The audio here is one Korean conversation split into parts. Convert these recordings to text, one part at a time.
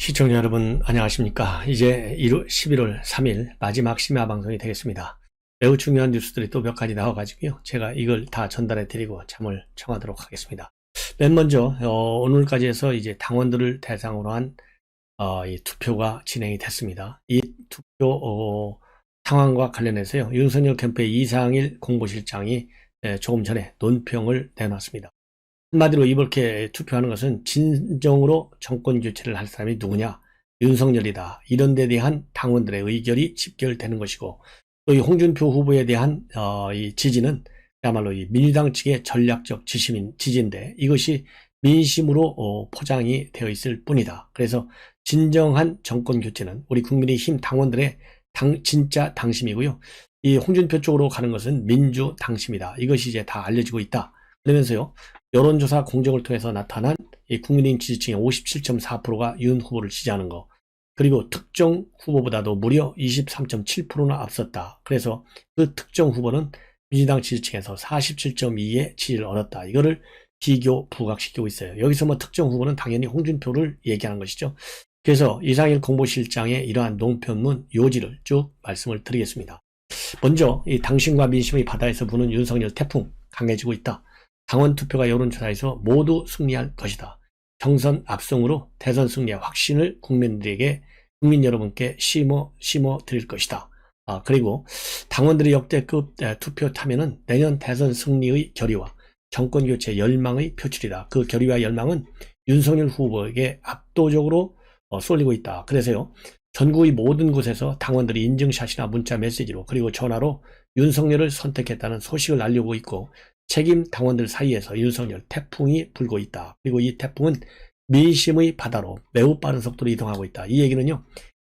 시청자 여러분 안녕하십니까? 이제 1월, 11월 3일 마지막 심야 방송이 되겠습니다. 매우 중요한 뉴스들이 또 몇 가지 나와 가지고요. 제가 이걸 다 전달해 드리고 참을 청하도록 하겠습니다. 맨 먼저 어, 오늘까지 해서 이제 당원들을 대상으로 한 어, 이 투표가 진행이 됐습니다. 이 투표 어, 상황과 관련해서요. 윤석열 캠프의 이상일 공보실장이 예, 조금 전에 논평을 내놨습니다 한마디로 이렇게 투표하는 것은 진정으로 정권 교체를 할 사람이 누구냐? 윤석열이다. 이런 데 대한 당원들의 의결이 집결되는 것이고 또 이 홍준표 후보에 대한 어, 이 지지는 그야말로 이 민주당 측의 전략적 지심인 지지인데 이것이 민심으로 어, 포장이 되어 있을 뿐이다. 그래서 진정한 정권 교체는 우리 국민의힘 당원들의 당, 진짜 당심이고요. 이 홍준표 쪽으로 가는 것은 민주 당심이다. 이것이 이제 다 알려지고 있다. 그러면서요. 여론조사 공정을 통해서 나타난 이 국민의힘 지지층의 57.4%가 윤 후보를 지지하는 거 그리고 특정 후보보다도 무려 23.7%나 앞섰다. 그래서 그 특정 후보는 민주당 지지층에서 47.2의 지지를 얻었다. 이거를 비교 부각시키고 있어요. 여기서 뭐 특정 후보는 당연히 홍준표를 얘기하는 것이죠. 그래서 이상일 공보실장의 이러한 농편문 요지를 쭉 말씀을 드리겠습니다. 먼저 이 당신과 민심의 바다에서 부는 윤석열 태풍 강해지고 있다. 당원 투표가 여론조사에서 모두 승리할 것이다. 경선 압승으로 대선 승리의 확신을 국민들에게 국민 여러분께 심어 심어 드릴 것이다. 아, 그리고 당원들의 역대급 투표 타면은 내년 대선 승리의 결의와 정권 교체 열망의 표출이다. 그 결의와 열망은 윤석열 후보에게 압도적으로 어, 쏠리고 있다. 그래서요. 전국의 모든 곳에서 당원들이 인증샷이나 문자 메시지로 그리고 전화로 윤석열을 선택했다는 소식을 알리고 있고 책임 당원들 사이에서 윤석열 태풍이 불고 있다. 그리고 이 태풍은 민심의 바다로 매우 빠른 속도로 이동하고 있다. 이 얘기는요.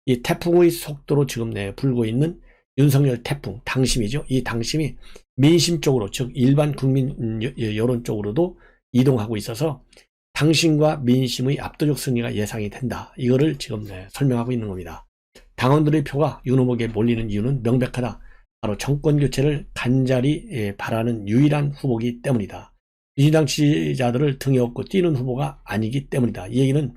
이 태풍의 속도로 지금 내 불고 있는 윤석열 태풍, 당심이죠. 이 당심이 민심 쪽으로, 즉 일반 국민 여론 쪽으로도 이동하고 있어서 당신과 민심의 압도적 승리가 예상이 된다. 이거를 지금 네, 설명하고 있는 겁니다. 당원들의 표가 윤 후보에게 몰리는 이유는 명백하다. 바로 정권 교체를 간절히 예, 바라는 유일한 후보이기 때문이다. 민주당 지지자들을 등에 업고 뛰는 후보가 아니기 때문이다. 이 얘기는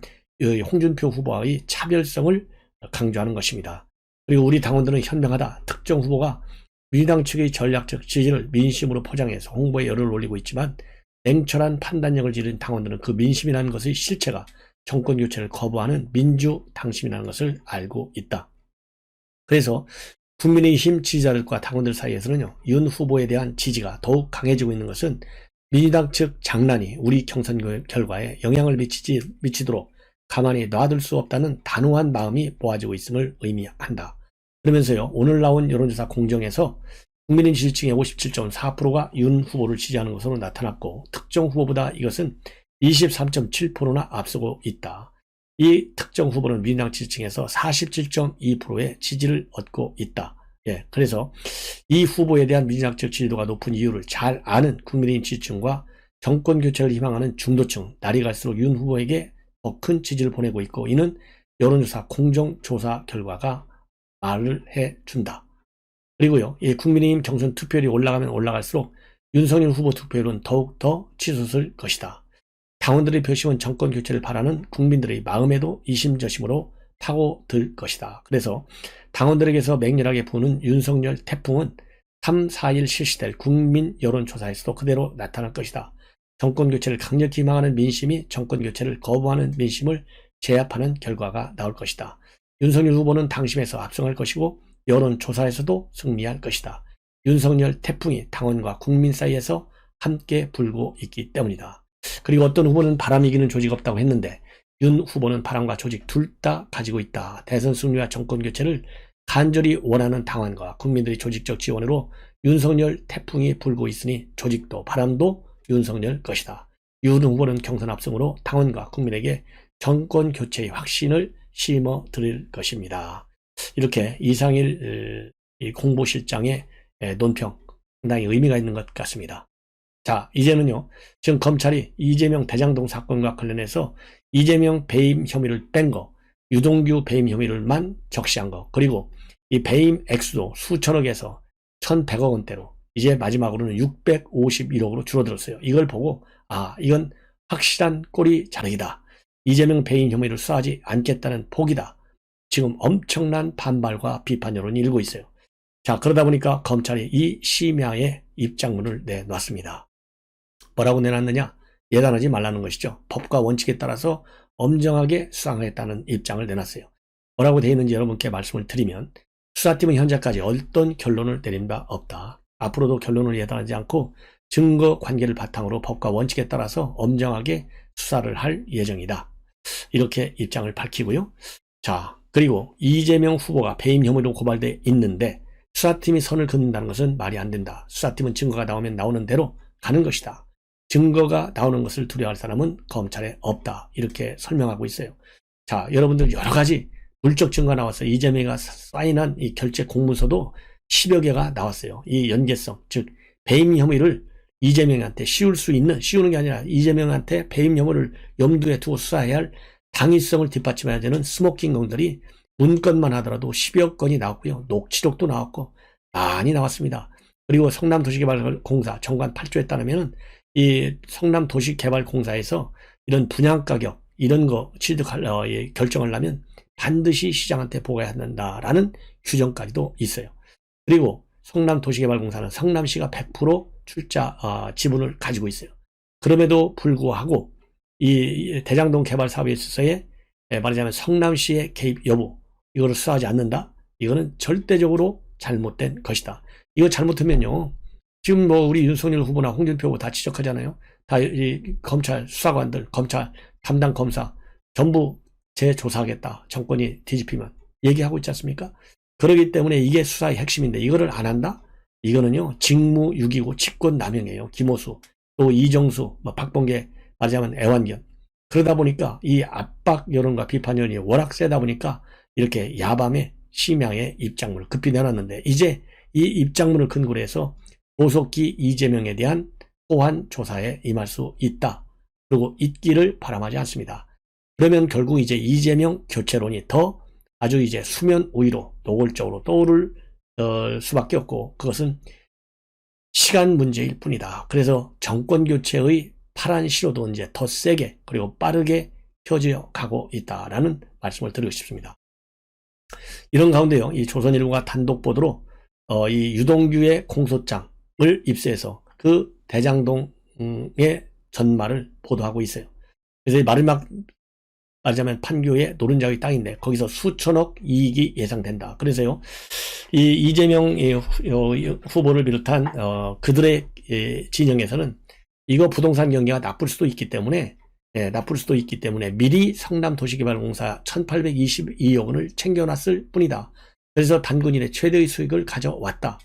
홍준표 후보와의 차별성을 강조하는 것입니다. 그리고 우리 당원들은 현명하다. 특정 후보가 민주당 측의 전략적 지지를 민심으로 포장해서 홍보에 열을 올리고 있지만 냉철한 판단력을 지닌 당원들은 그 민심이라는 것의 실체가 정권 교체를 거부하는 민주 당심이라는 것을 알고 있다. 그래서 국민의힘 지지자들과 당원들 사이에서는요, 윤 후보에 대한 지지가 더욱 강해지고 있는 것은 민주당 측 장난이 우리 경선 결과에 영향을 미치지, 미치도록 가만히 놔둘 수 없다는 단호한 마음이 모아지고 있음을 의미한다. 그러면서요, 오늘 나온 여론조사 공정에서 국민의 지지층의 57.4%가 윤 후보를 지지하는 것으로 나타났고, 특정 후보보다 이것은 23.7%나 앞서고 있다. 이 특정 후보는 민주당 지지층에서 47.2%의 지지를 얻고 있다. 예, 그래서 이 후보에 대한 민주당적 지지도가 높은 이유를 잘 아는 국민의힘 지지층과 정권 교체를 희망하는 중도층, 날이 갈수록 윤 후보에게 더 큰 지지를 보내고 있고 이는 여론조사 공정조사 결과가 말을 해준다. 그리고요, 이 국민의힘 경선 투표율이 올라가면 올라갈수록 윤석열 후보 투표율은 더욱 더 치솟을 것이다. 당원들의 표심은 정권 교체를 바라는 국민들의 마음에도 이심저심으로 파고들 것이다. 그래서 당원들에게서 맹렬하게 부는 윤석열 태풍은 3, 4일 실시될 국민 여론조사에서도 그대로 나타날 것이다. 정권 교체를 강력히 희망하는 민심이 정권 교체를 거부하는 민심을 제압하는 결과가 나올 것이다. 윤석열 후보는 당심에서 압승할 것이고 여론조사에서도 승리할 것이다. 윤석열 태풍이 당원과 국민 사이에서 함께 불고 있기 때문이다. 그리고 어떤 후보는 바람 이기는 조직 없다고 했는데 윤 후보는 바람과 조직 둘 다 가지고 있다. 대선 승리와 정권 교체를 간절히 원하는 당원과 국민들의 조직적 지원으로 윤석열 태풍이 불고 있으니 조직도 바람도 윤석열 것이다. 윤 후보는 경선 압승으로 당원과 국민에게 정권 교체의 확신을 심어 드릴 것입니다. 이렇게 이상일 공보실장의 논평 상당히 의미가 있는 것 같습니다. 자, 이제는요, 지금 검찰이 이재명 대장동 사건과 관련해서 이재명 배임 혐의를 뺀 거, 유동규 배임 혐의를만 적시한 거, 그리고 이 배임 액수도 수천억에서 1100억 원대로 이제 마지막으로는 651억으로 줄어들었어요. 이걸 보고, 아, 이건 확실한 꼬리 자르기다. 이재명 배임 혐의를 수사하지 않겠다는 포기다. 지금 엄청난 반발과 비판 여론이 일고 있어요. 자, 그러다 보니까 검찰이 이 심야에 입장문을 내놨습니다. 뭐라고 내놨느냐? 예단하지 말라는 것이죠. 법과 원칙에 따라서 엄정하게 수상하겠다는 입장을 내놨어요. 뭐라고 되어 있는지 여러분께 말씀을 드리면 수사팀은 현재까지 어떤 결론을 내린 바 없다. 앞으로도 결론을 예단하지 않고 증거 관계를 바탕으로 법과 원칙에 따라서 엄정하게 수사를 할 예정이다. 이렇게 입장을 밝히고요. 자, 그리고 이재명 후보가 배임 혐의로 고발돼 있는데 수사팀이 선을 긋는다는 것은 말이 안 된다. 수사팀은 증거가 나오면 나오는 대로 가는 것이다. 증거가 나오는 것을 두려워할 사람은 검찰에 없다. 이렇게 설명하고 있어요. 자, 여러분들 여러 가지 물적 증거가 나와서 이재명이가 사인한 이 결제 공문서도 10여 개가 나왔어요. 이 연계성, 즉 배임 혐의를 이재명한테 씌울 수 있는, 씌우는 게 아니라 이재명한테 배임 혐의를 염두에 두고 수사해야 할 당위성을 뒷받침해야 되는 스모킹 건들이 문건만 하더라도 10여 건이 나왔고요. 녹취록도 나왔고 많이 나왔습니다. 그리고 성남도시개발공사 정관 8조에 따르면 이 성남 도시개발공사에서 이런 분양 가격 이런 거 취득할 어, 예, 결정을 하면 반드시 시장한테 보고해야 한다라는 규정까지도 있어요. 그리고 성남 도시개발공사는 성남시가 100% 출자 어, 지분을 가지고 있어요. 그럼에도 불구하고 이 대장동 개발 사업에 있어서의 예, 말하자면 성남시의 개입 여부 이거를 수사하지 않는다. 이거는 절대적으로 잘못된 것이다. 이거 잘못하면요. 지금 뭐 우리 윤석열 후보나 홍준표 후보 다 지적하잖아요. 다 이 검찰 수사관들, 검찰 담당 검사 전부 재조사하겠다. 정권이 뒤집히면 얘기하고 있지 않습니까? 그러기 때문에 이게 수사의 핵심인데 이거를 안 한다? 이거는요 직무유기고 직권남용이에요. 김호수 또 이정수, 뭐 박봉계 말하자면 애완견 그러다 보니까 이 압박 여론과 비판 여론이 워낙 세다 보니까 이렇게 야밤에 심야에 입장문을 급히 내놨는데 이제 이 입장문을 근거로 해서 보석기 이재명에 대한 보안 조사에 임할 수 있다. 그리고 있기를 바람하지 않습니다. 그러면 결국 이제 이재명 교체론이 더 아주 이제 수면 위로 노골적으로 떠오를 어, 수밖에 없고 그것은 시간 문제일 뿐이다. 그래서 정권 교체의 파란 시로도 이제 더 세게 그리고 빠르게 펴져 가고 있다라는 말씀을 드리고 싶습니다. 이런 가운데요, 이 조선일보가 단독 보도로 어, 이 유동규의 공소장 을 입수해서 그 대장동의 전말을 보도하고 있어요. 그래서 이 마지막 말하자면 판교의 노른자의 땅인데 거기서 수천억 이익이 예상된다. 그래서요, 이 이재명 후보를 비롯한 어, 그들의 진영에서는 이거 부동산 경기가 나쁠 수도 있기 때문에 예, 나쁠 수도 있기 때문에 미리 성남도시개발공사 1822억 원을 챙겨놨을 뿐이다. 그래서 단군 일의 최대의 수익을 가져왔다.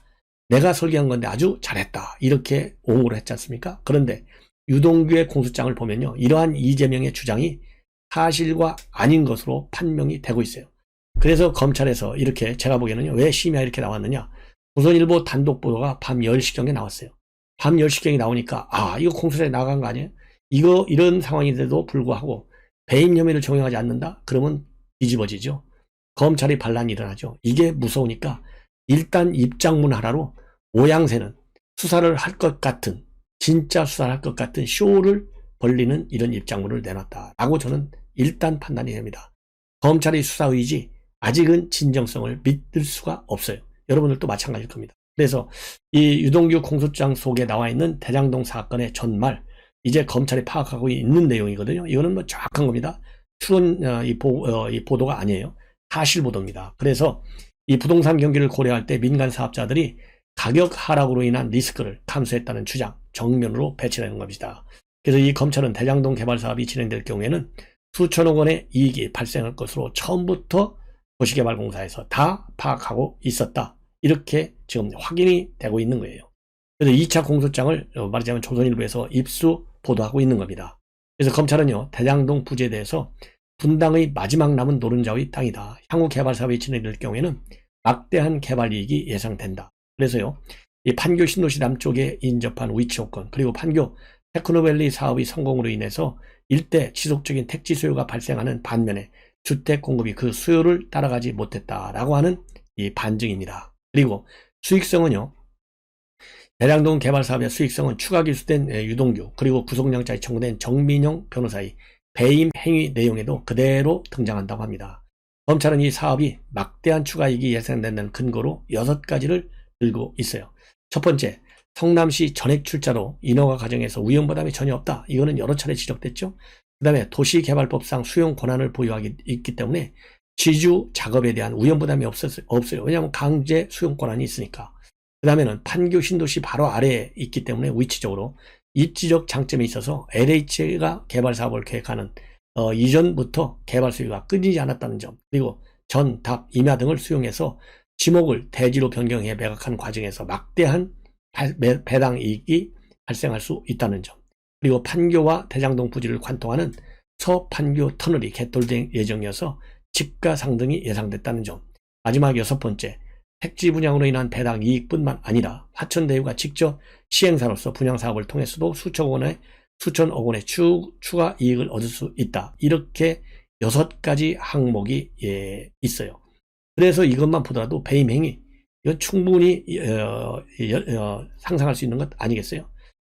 내가 설계한 건데 아주 잘했다. 이렇게 옹호를 했지 않습니까? 그런데 유동규의 공소장을 보면요. 이러한 이재명의 주장이 사실과 아닌 것으로 판명이 되고 있어요. 그래서 검찰에서 이렇게 제가 보기에는요. 왜 심야 이렇게 나왔느냐. 조선일보 단독 보도가 밤 10시경에 나왔어요. 밤 10시경에 나오니까 아 이거 공소장에 나간 거 아니에요? 이거 이런 상황인데도 불구하고 배임 혐의를 적용하지 않는다? 그러면 뒤집어지죠. 검찰이 반란이 일어나죠. 이게 무서우니까 일단 입장문 하나로 모양새는 수사를 할 것 같은 진짜 수사를 할 것 같은 쇼를 벌리는 이런 입장문을 내놨다라고 저는 일단 판단이 됩니다. 검찰의 수사 의지 아직은 진정성을 믿을 수가 없어요. 여러분들도 마찬가지일 겁니다. 그래서 이 유동규 공소장 속에 나와 있는 대장동 사건의 전말 이제 검찰이 파악하고 있는 내용이거든요. 이거는 뭐 정확한 겁니다. 추론 어, 이, 보, 어, 이 보도가 아니에요. 사실 보도입니다. 그래서 이 부동산 경기를 고려할 때 민간 사업자들이 가격 하락으로 인한 리스크를 감수했다는 주장 정면으로 배치하는 겁니다. 그래서 이 검찰은 대장동 개발 사업이 진행될 경우에는 수천억 원의 이익이 발생할 것으로 처음부터 도시개발공사에서 다 파악하고 있었다. 이렇게 지금 확인이 되고 있는 거예요. 그래서 2차 공소장을 어, 말하자면 조선일보에서 입수 보도하고 있는 겁니다. 그래서 검찰은요, 대장동 부지에 대해서 분당의 마지막 남은 노른자의 땅이다. 향후 개발 사업이 진행될 경우에는 막대한 개발 이익이 예상된다. 그래서요, 이 판교 신도시 남쪽에 인접한 위치 요건, 그리고 판교 테크노밸리 사업의 성공으로 인해서 일대 지속적인 택지 수요가 발생하는 반면에 주택 공급이 그 수요를 따라가지 못했다라고 하는 이 반증입니다. 그리고 수익성은요, 대량동 개발 사업의 수익성은 추가 기수된 유동규 그리고 구속영장이 청구된 정민용 변호사의 배임 행위 내용에도 그대로 등장한다고 합니다. 검찰은 이 사업이 막대한 추가이익이 예상된다는 근거로 여섯 가지를 들고 있어요. 첫 번째, 성남시 전액 출자로 인허가 과정에서 위험부담이 전혀 없다. 이거는 여러 차례 지적됐죠. 그 다음에 도시개발법상 수용 권한을 보유하기 있기 때문에 지주 작업에 대한 위험부담이 없었, 없어요. 왜냐하면 강제 수용 권한이 있으니까. 그 다음에는 판교 신도시 바로 아래에 있기 때문에 위치적으로 입지적 장점이 있어서 LH가 개발 사업을 계획하는 어, 이전부터 개발 수요가 끊이지 않았다는 점 그리고 전, 답, 임야 등을 수용해서 지목을 대지로 변경해 매각하는 과정에서 막대한 배당 이익이 발생할 수 있다는 점 그리고 판교와 대장동 부지를 관통하는 서판교 터널이 개통될 예정이어서 집가 상등이 예상됐다는 점 마지막 여섯 번째 택지 분양으로 인한 배당 이익뿐만 아니라 화천대유가 직접 시행사로서 분양 사업을 통해서도 수천억 원의 수천억 원의 추, 추가 이익을 얻을 수 있다. 이렇게 여섯 가지 항목이 예, 있어요. 그래서 이것만 보더라도 배임 행위 이건 충분히 어, 여- 어, 상상할 수 있는 것 아니겠어요?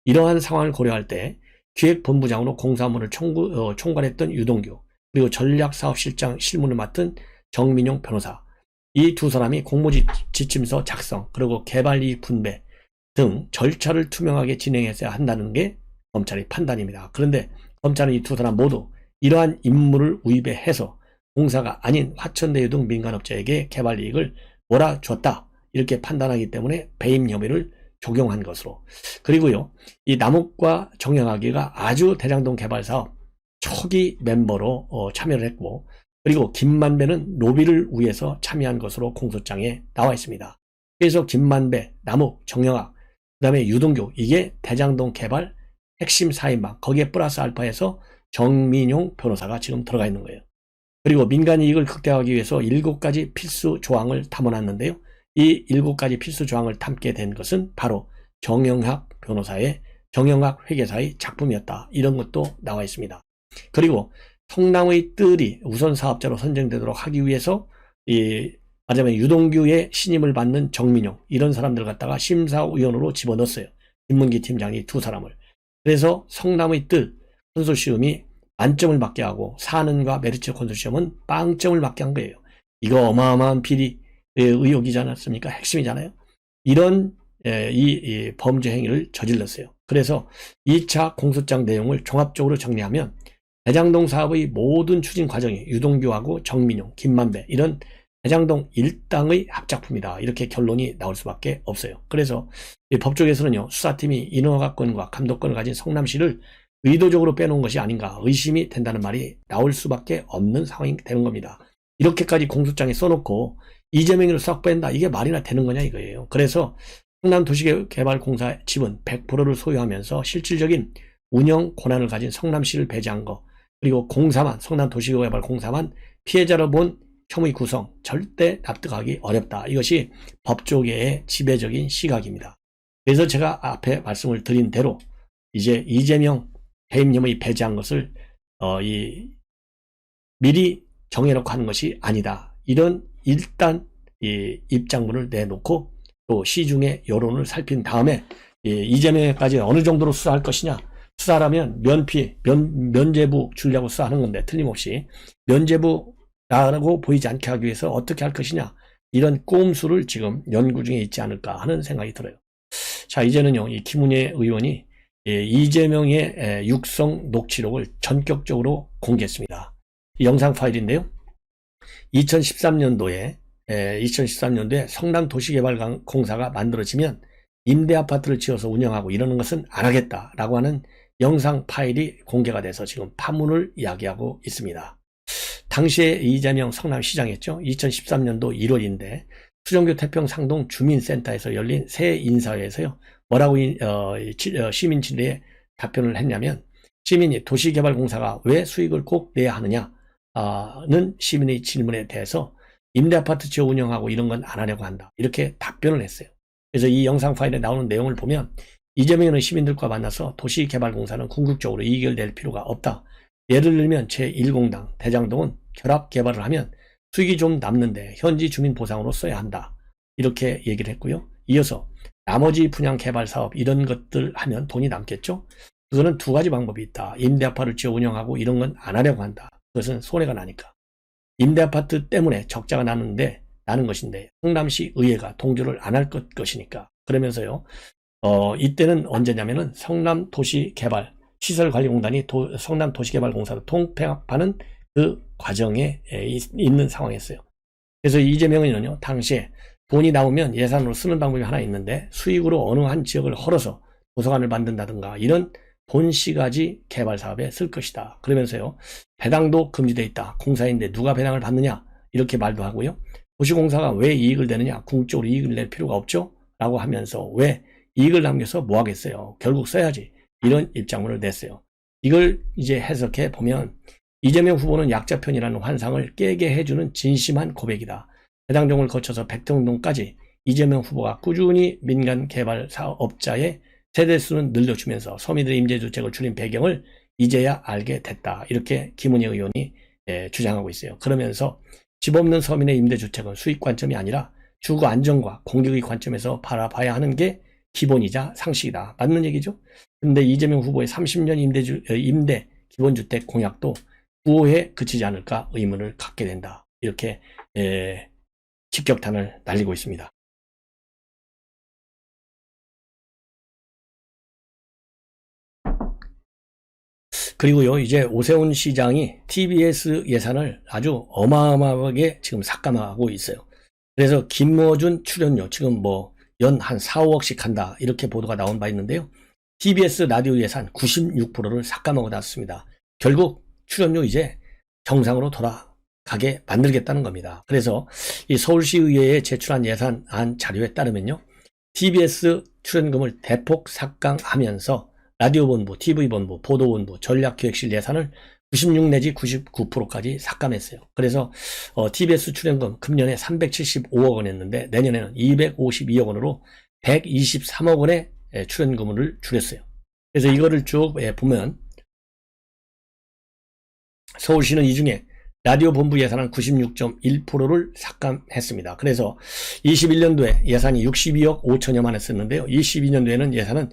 이러한 상황을 고려할 때 기획본부장으로 공사문을 총구, 어, 총괄했던 유동규 그리고 전략사업실장 실무를 맡은 정민용 변호사 이 두 사람이 공모지침서 작성 그리고 개발이익 분배 등 절차를 투명하게 진행했어야 한다는 게 검찰의 판단입니다. 그런데 검찰은 이 두 사람 모두 이러한 임무를 위배해서 공사가 아닌 화천대유 등 민간업자에게 개발 이익을 몰아줬다 이렇게 판단하기 때문에 배임 혐의를 적용한 것으로 그리고요 이 남욱과 정영학이가 아주 대장동 개발 사업 초기 멤버로 어, 참여를 했고 그리고 김만배는 로비를 위해서 참여한 것으로 공소장에 나와 있습니다. 그래서 김만배, 남욱, 정영학, 그 다음에 유동규 이게 대장동 개발 핵심 4인방 거기에 플러스 알파에서 정민용 변호사가 지금 들어가 있는 거예요. 그리고 민간 이익을 극대화하기 위해서 7가지 필수 조항을 담아놨는데요. 이 7가지 필수 조항을 담게 된 것은 바로 정영학 변호사의 정영학 회계사의 작품이었다. 이런 것도 나와 있습니다. 그리고 성남의 뜰이 우선 사업자로 선정되도록 하기 위해서 이 말하자면 유동규의 신임을 받는 정민용 이런 사람들 갖다가 심사위원으로 집어넣었어요. 김문기 팀장이 두 사람을. 그래서 성남의 뜰 컨소시엄이 만점을 받게 하고 사는과 메리츠 컨소시엄은 빵점을 받게 한 거예요. 이거 어마어마한 비리 의혹이지 않았습니까? 핵심이잖아요. 이런 에, 이, 이 범죄 행위를 저질렀어요. 그래서 2차 공소장 내용을 종합적으로 정리하면 대장동 사업의 모든 추진 과정이 유동규하고 정민용, 김만배 이런 대장동 일당의 합작품이다. 이렇게 결론이 나올 수밖에 없어요. 그래서 이 법조계에서는요, 수사팀이 인허가권과 감독권을 가진 성남시를 의도적으로 빼놓은 것이 아닌가 의심이 된다는 말이 나올 수밖에 없는 상황이 되는 겁니다. 이렇게까지 공소장에 써놓고 이재명이를 싹 뺀다. 이게 말이나 되는 거냐 이거예요. 그래서 성남도시개발공사 지분 100%를 소유하면서 실질적인 운영 권한을 가진 성남시를 배제한 거 그리고 공사만 성남도시개발공사만 피해자로 본 혐의 구성 절대 납득하기 어렵다. 이것이 법조계의 지배적인 시각입니다. 그래서 제가 앞에 말씀을 드린 대로 이제 이재명 혐의 배제한 것을 어, 이 미리 정해놓고 하는 것이 아니다. 이런 일단 이 입장문을 내놓고 또 시중의 여론을 살핀 다음에 이 이재명까지 어느 정도로 수사할 것이냐 수사라면 면피 면 면제부 주려고 수사하는 건데 틀림없이 면제부라고 보이지 않게 하기 위해서 어떻게 할 것이냐 이런 꼼수를 지금 연구 중에 있지 않을까 하는 생각이 들어요. 자 이제는요 이 김은혜 의원이 예, 이재명의 에, 육성 녹취록을 전격적으로 공개했습니다. 이 영상 파일인데요. 2013년도에 2013년도에 성남 도시개발공사가 만들어지면 임대 아파트를 지어서 운영하고 이러는 것은 안 하겠다라고 하는 영상 파일이 공개가 돼서 지금 파문을 이야기하고 있습니다. 당시에 이재명 성남시장이었죠. 2013년도 1월인데 수정교 태평 상동 주민센터에서 열린 새 인사회에서요. 뭐라고 어, 시민 질의에 답변을 했냐면 시민이 도시개발공사가 왜 수익을 꼭 내야 하느냐는 시민의 질문에 대해서 임대아파트 지어 운영하고 이런 건 안 하려고 한다. 이렇게 답변을 했어요. 그래서 이 영상 파일에 나오는 내용을 보면 이재명은 시민들과 만나서 도시개발공사는 궁극적으로 이익을 낼 필요가 없다. 예를 들면 제1공당 대장동은 결합 개발을 하면 수익이 좀 남는데 현지 주민 보상으로 써야 한다. 이렇게 얘기를 했고요. 이어서 나머지 분양 개발 사업 이런 것들 하면 돈이 남겠죠. 그거는 두 가지 방법이 있다. 임대 아파트를 지어 운영하고 이런 건 안 하려고 한다. 그것은 손해가 나니까. 임대 아파트 때문에 적자가 나는데 나는 것인데 성남시 의회가 동조를 안 할것 것이니까 그러면서요. 어 이때는 언제냐면은 성남 도시 개발 시설 관리공단이 도- 성남 도시개발공사로 통폐합하는 그 과정에 에, 있- 있는 상황이었어요. 그래서 이재명 의원은요 당시에 돈이 나오면 예산으로 쓰는 방법이 하나 있는데 수익으로 어느 한 지역을 헐어서 도서관을 만든다든가 이런 본시가지 개발 사업에 쓸 것이다. 그러면서요 배당도 금지돼 있다. 공사인데 누가 배당을 받느냐 이렇게 말도 하고요. 도시공사가 왜 이익을 내느냐 궁극적으로 이익을 낼 필요가 없죠. 라고 하면서 왜 이익을 남겨서 뭐 하겠어요. 결국 써야지. 이런 입장문을 냈어요. 이걸 이제 해석해 보면 이재명 후보는 약자편이라는 환상을 깨게 해주는 진심한 고백이다. 해당종을 거쳐서 백정동까지 이재명 후보가 꾸준히 민간 개발 사업자의 세대수는 늘려주면서 서민들의 임대주택을 줄인 배경을 이제야 알게 됐다. 이렇게 김은혜 의원이 예, 주장하고 있어요. 그러면서 집 없는 서민의 임대주택은 수익 관점이 아니라 주거 안정과 공격의 관점에서 바라봐야 하는 게 기본이자 상식이다. 맞는 얘기죠? 근데 이재명 후보의 30년 임대주, 어, 임대 기본주택 공약도 구호에 그치지 않을까 의문을 갖게 된다. 이렇게 에, 직격탄을 날리고 있습니다. 그리고요, 이제 오세훈 시장이 TBS 예산을 아주 어마어마하게 지금 삭감하고 있어요. 그래서 김어준 출연료 지금 뭐 연 한 4, 5억씩 한다 이렇게 보도가 나온 바 있는데요. TBS 라디오 예산 96%를 삭감하고 났습니다. 결국 출연료 이제 정상으로 돌아 가게 만들겠다는 겁니다. 그래서 이 서울시의회에 제출한 예산안 자료에 따르면요. TBS 출연금을 대폭 삭감하면서 라디오본부, TV본부, 보도본부, 전략기획실 예산을 96 내지 99%까지 삭감했어요. 그래서 어, TBS 출연금 금년에 375억 원이었는데 내년에는 252억 원으로 123억 원의 예, 출연금을 줄였어요. 그래서 이거를 쭉 예, 보면 서울시는 이 중에 라디오 본부 예산은 96.1%를 삭감했습니다. 그래서 21년도에 예산이 62억 5천여만 했었는데요. 22년도에는 예산은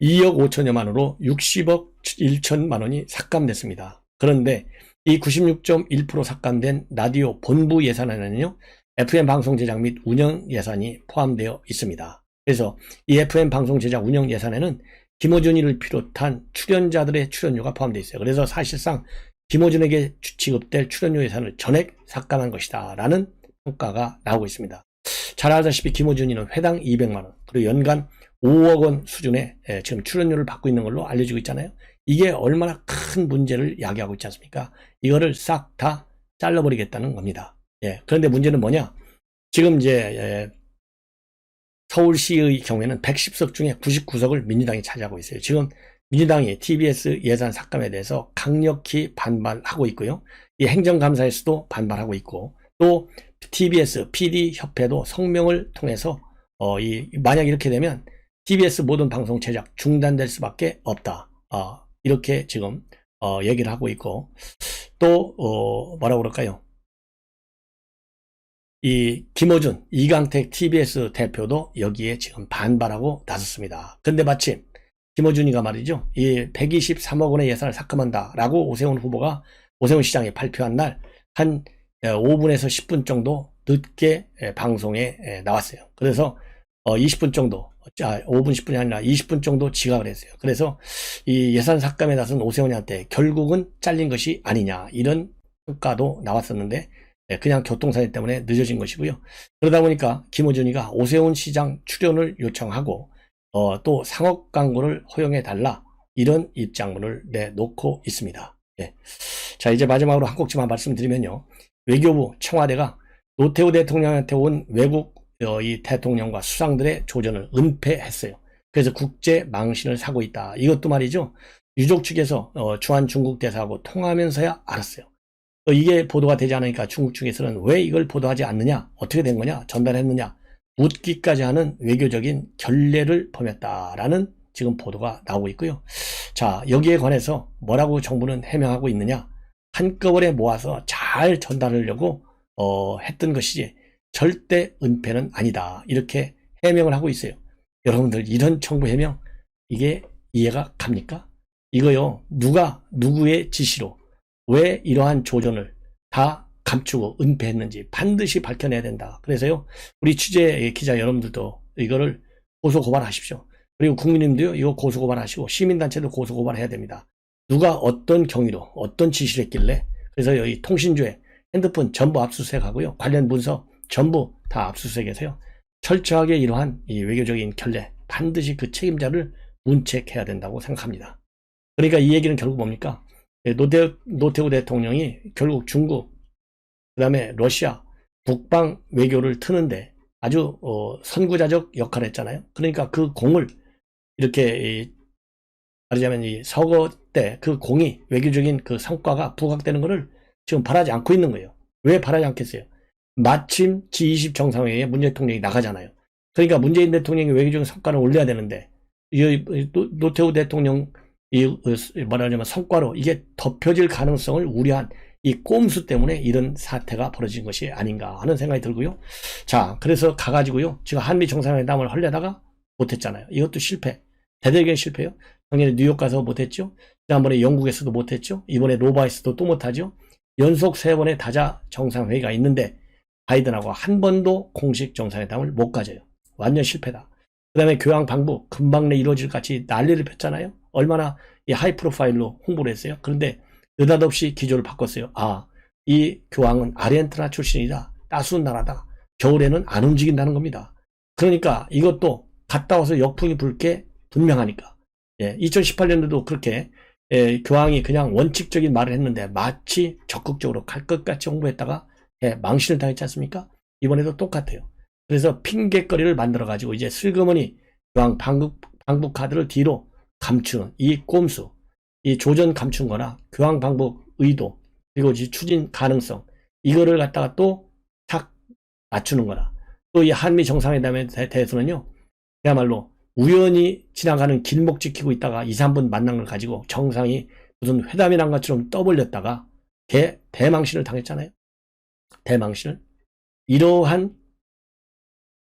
2억 5천여만 원으로 60억 1천만 원이 삭감됐습니다. 그런데 이 96.1% 삭감된 라디오 본부 예산안에는요, FM 방송 제작 및 운영 예산이 포함되어 있습니다. 그래서 이 FM 방송 제작 운영 예산에는 김호준이를 비롯한 출연자들의 출연료가 포함되어 있어요. 그래서 사실상 김호준에게 지급될 출연료 예산을 전액 삭감한 것이다. 라는 평가가 나오고 있습니다. 잘 알다시피 김호준이는 회당 200만원, 그리고 연간 5억 원 수준의 예, 지금 출연료를 받고 있는 걸로 알려지고 있잖아요. 이게 얼마나 큰 문제를 야기하고 있지 않습니까? 이거를 싹 다 잘라버리겠다는 겁니다. 예. 그런데 문제는 뭐냐? 지금 이제 예, 서울시의 경우에는 110석 중에 99석을 민주당이 차지하고 있어요. 지금 민주당이 TBS 예산 삭감에 대해서 강력히 반발하고 있고요. 이 행정감사에서도 반발하고 있고 또 TBS PD 협회도 성명을 통해서 어, 이 만약 이렇게 되면 TBS 모든 방송 제작 중단될 수밖에 없다. 어, 이렇게 지금 어, 얘기를 하고 있고 또 어, 뭐라 그럴까요? 이 김어준, 이강택 TBS 대표도 여기에 지금 반발하고 나섰습니다. 근데 마침 김어준이가 말이죠. 이 123억 원의 예산을 삭감한다라고 오세훈 후보가 오세훈 시장이 발표한 날 한 5분에서 10분 정도 늦게 방송에 나왔어요. 그래서 20분 정도, 아, 5분 10분이 아니라 20분 정도 지각을 했어요. 그래서 이 예산 삭감에 나선 오세훈이한테 결국은 잘린 것이 아니냐 이런 평가도 나왔었는데 그냥 교통사고 때문에 늦어진 것이고요. 그러다 보니까 김호준이가 오세훈 시장 출연을 요청하고 어, 또 상업 광고를 허용해 달라 이런 입장문을 내놓고 있습니다. 예. 자 이제 마지막으로 한 꼭지만 말씀드리면요. 외교부 청와대가 노태우 대통령한테 온 외국 어, 이 대통령과 수상들의 조전을 은폐했어요. 그래서 국제 망신을 사고 있다. 이것도 말이죠. 유족 측에서 어, 주한 중국 대사하고 통화하면서야 알았어요. 어, 이게 보도가 되지 않으니까 중국 측에서는 왜 이걸 보도하지 않느냐, 어떻게 된 거냐, 전달했느냐 묻기까지 하는 외교적인 결례를 범했다라는 지금 보도가 나오고 있고요. 자 여기에 관해서 뭐라고 정부는 해명하고 있느냐 한꺼번에 모아서 잘 전달하려고 어, 했던 것이지 절대 은폐는 아니다 이렇게 해명을 하고 있어요. 여러분들 이런 정부 해명 이게 이해가 갑니까? 이거요, 누가, 누구의 지시로, 왜 이러한 조전을 다 감추고 은폐했는지 반드시 밝혀내야 된다. 그래서요, 우리 취재 기자 여러분들도 이거를 고소 고발하십시오. 그리고 국민님도요, 이거 고소 고발하시고, 시민단체도 고소 고발해야 됩니다. 누가 어떤 경위로, 어떤 지시를 했길래, 그래서 여기 통신주에 핸드폰 전부 압수수색하고요, 관련 문서 전부 다 압수수색해서요, 철저하게 이러한 이 외교적인 결례, 반드시 그 책임자를 문책해야 된다고 생각합니다. 그러니까 이 얘기는 결국 뭡니까? 예, 노태, 노태우 대통령이 결국 중국, 그 다음에 러시아, 북방 외교를 트는데 아주 어, 선구자적 역할을 했잖아요. 그러니까 그 공을 이렇게 이, 말하자면 이 서거 때 그 공이 외교적인 그 성과가 부각되는 것을 지금 바라지 않고 있는 거예요. 왜 바라지 않겠어요? 마침 G20 정상회의에 문 대통령이 나가잖아요. 그러니까 문재인 대통령이 외교적인 성과를 올려야 되는데 노태우 대통령 이 어, 뭐라냐면 성과로 이게 덮여질 가능성을 우려한 이 꼼수 때문에 이런 사태가 벌어진 것이 아닌가 하는 생각이 들고요. 자, 그래서 가가지고요. 지금 한미 정상회담을 하려다가 못했잖아요. 이것도 실패. 대대적인 실패요. 작년에 뉴욕 가서 못했죠. 지난번에 영국에서도 못했죠. 이번에 로바에서도 또 못하죠. 연속 세 번의 다자 정상회의가 있는데 바이든하고 한 번도 공식 정상회담을 못 가져요. 완전 실패다. 그 다음에 교황 방북 금방 내 이루어질 같이 난리를 폈잖아요. 얼마나 이 하이 프로파일로 홍보를 했어요. 그런데 느닷없이 기조를 바꿨어요. 아, 이 교황은 아르헨티나 출신이다. 따스운 나라다. 겨울에는 안 움직인다는 겁니다. 그러니까 이것도 갔다 와서 역풍이 불 게 분명하니까. 예, 2018년도도 그렇게 예, 교황이 그냥 원칙적인 말을 했는데 마치 적극적으로 갈 것 같이 홍보했다가 예, 망신을 당했지 않습니까? 이번에도 똑같아요. 그래서 핑계거리를 만들어가지고 이제 슬그머니 교황 방북, 방북 카드를 뒤로 감추는 이 꼼수, 이 조전 감춘 거나 교황 방북 의도, 그리고 추진 가능성, 이거를 갖다가 또 탁 맞추는 거나 또이 한미 정상회담에 대- 대해서는요, 그야말로 우연히 지나가는 길목 지키고 있다가 2, 3분 만난 걸 가지고 정상이 무슨 회담이란 것처럼 떠벌렸다가 대, 대망신을 당했잖아요. 대망신을. 이러한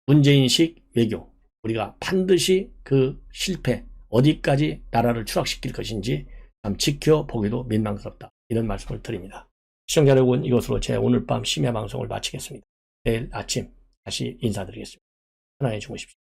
문재인식 외교, 우리가 반드시 그 실패, 어디까지 나라를 추락시킬 것인지 참 지켜보기도 민망스럽다. 이런 말씀을 드립니다. 시청자 여러분, 이것으로 제 오늘 밤 심야 방송을 마치겠습니다. 내일 아침 다시 인사드리겠습니다. 편안히 주무십시오.